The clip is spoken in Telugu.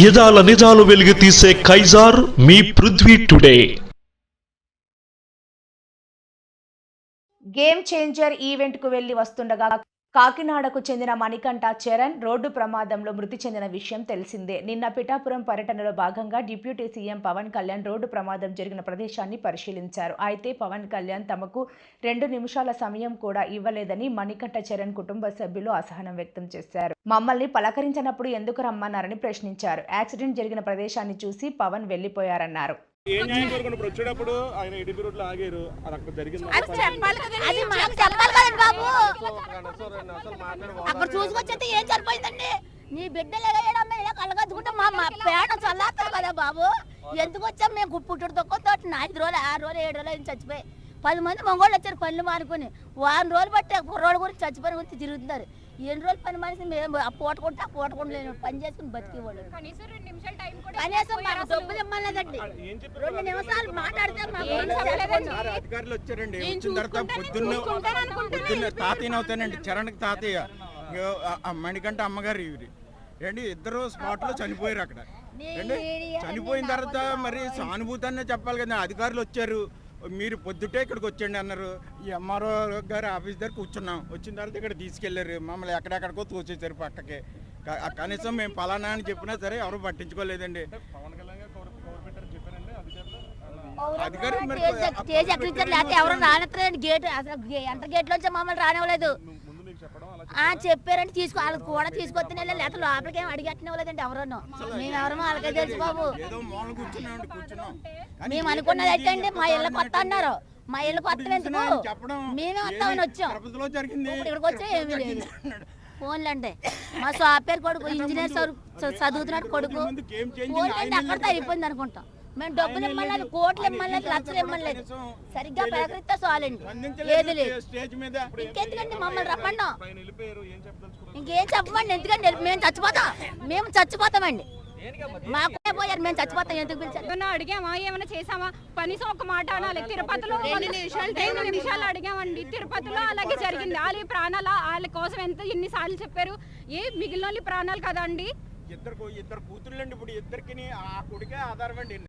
యదాల నిజాలు వెలుగు తీసే కైజార్ మీ పృథ్వీ టుడే. గేమ్ చేంజర్ ఈవెంట్కు వెళ్ళి వస్తుండగా కాకినాడకు చెందిన మణికంఠ చరణ్ రోడ్డు ప్రమాదంలో మృతి చెందిన విషయం తెలిసిందే. నిన్న పిఠాపురం పర్యటనలో భాగంగా deputy CM Pawan Kalyan road ప్రమాదం జరిగిన ప్రదేశాన్ని పరిశీలించారు. అయితే పవన్ కళ్యాణ్ తమకు రెండు నిమిషాల సమయం కూడా ఇవ్వలేదని మణికంఠ చరణ్ కుటుంబ సభ్యులు అసహనం వ్యక్తం చేశారు. మమ్మల్ని పలకరించినప్పుడు ఎందుకు రమ్మన్నారని ప్రశ్నించారు. యాక్సిడెంట్ జరిగిన ప్రదేశాన్ని చూసి పవన్ వెళ్ళిపోయారన్నారు ఏ న్యాయం కోరుకుని ఇప్పుడు వచ్చేటప్పుడు ఆయన ఇడిపి రోడ్లో ఆగారు. అది అక్కడ జరిగింది? అది చెప్పాలి అక్కడ చూసుకొచ్చేస్తే ఏం సరిపోయిందండి? నీ బిడ్డలు ఎగేయడం ఇలా కళ్ళగద్దుకుంటే మా మా పేట చల్లాస్తారు కదా బాబు. ఎందుకు వచ్చాం మేము పుట్టుడు తొక్కతో ఐదు రోజులు ఆరు రోజులు ఏడు రోజులు అయింది చచ్చిపోయి. పది మంది మగవాళ్ళు వచ్చారు పనులు మానుకొని. వారం రోజులు బట్టి కుర్రోడు గురించి చచ్చిపోయిన గురించి తిరుగుతున్నారు. ఎన్ని రోజులు పని మనిషి మేము ఆ పూట కొంటే ఆ పూట కొంట లేని పని చేసుకుని బతికేవాళ్ళు. కనీసం రెండు నిమిషాలు టైం కూడా కనీసం మాకు డబ్బులు ఇవ్వలేదండి రెండు నిమిషాలు మాట్లాడితే అధికారులు వచ్చారండి. వచ్చిన తర్వాత పొద్దున్న. పొద్దున్న తాతయ్య అవుతానండి. చరణ్కి తాతయ్య. మణికంఠ అమ్మగారు ఇవి ఏంటి? ఇద్దరు స్పాట్లో చనిపోయారు అక్కడ. ఏంటి? చనిపోయిన తర్వాత మరి సానుభూతాన్ని చెప్పాలి కదా. అధికారులు వచ్చారు. మీరు పొద్దుటే ఇక్కడికి వచ్చండి అన్నారు. ఈ ఎంఆర్ఓ గారి ఆఫీస్ దగ్గర కూర్చున్నాం. వచ్చిన తర్వాత ఇక్కడ తీసుకెళ్ళారు. మమ్మల్ని ఎక్కడెక్కడికో తోచేశారు పక్కకి. కనీసం మేము పలానా అని చెప్పినా సరే ఎవరు పట్టించుకోలేదండి. పవన్ కళ్యాణ్ స్టేజ్ లేకపోతే ఎవరు గేట్ అసలు మమ్మల్ని రానివ్వలేదు. చెప్పారంటే తీసుకో వాళ్ళకి కూడా తీసుకొస్తేనే లేకపోతే లోపలికి ఏం అడిగట్టనివ్వలేదండి ఎవరన్నా. మేము ఎవరో వాళ్ళకే తెలుసు బాబు. మేము అనుకున్నది అయితే అండి మా ఇళ్ళ కొత్త అన్నారు. మా ఇళ్ళ కొత్త ఎందుకు? మేమే వస్తామని వచ్చాం. ఇక్కడికి వచ్చా ఏమీ లేదు. ఫోన్లండి. మా సాఫ్ట్వేర్ కొడుకు ఇంజనీర్ చదువుతున్నాడు కొడుకు. ఫోన్లండి అక్కడితో అయిపోయింది అనుకుంటాం. మేము డబ్బులు ఇమ్మలేదు కోట్లు ఇమ్మలేదు లక్షలు ఇమ్మలేదు సరిగ్గా ప్రకరిస్తే చాలండి. ఏది లేదు. స్టేజ్ మీద? ఇంకెందుకండి మమ్మల్ని చెప్పదలుచుకున్నారు? ఇంకేం చెప్పమండి? ఎందుకంటే మేము చచ్చిపోతాం. మేము చచ్చిపోతామండి. మాకు పోయారు? మేము చచ్చిపోతాం. ఎందుకు పిలిచారు? అడిగామా? ఏమైనా చేసామా కనీసం ఒక మాట అనాలి. తిరుపతిలో రెండు నిమిషాలు అడిగామండి. తిరుపతిలో అలాగే జరిగింది. వాళ్ళ ప్రాణాల వాళ్ళ కోసం ఎంత ఎన్నిసార్లు చెప్పారు? ఏ మిగిలిన వాళ్ళ ప్రాణాలు కదండి? ఇద్దరు ఇద్దరు కూతుళ్ళండి ఇప్పుడు ఇద్దరికి ఆ కొడుకే ఆధారం అండి.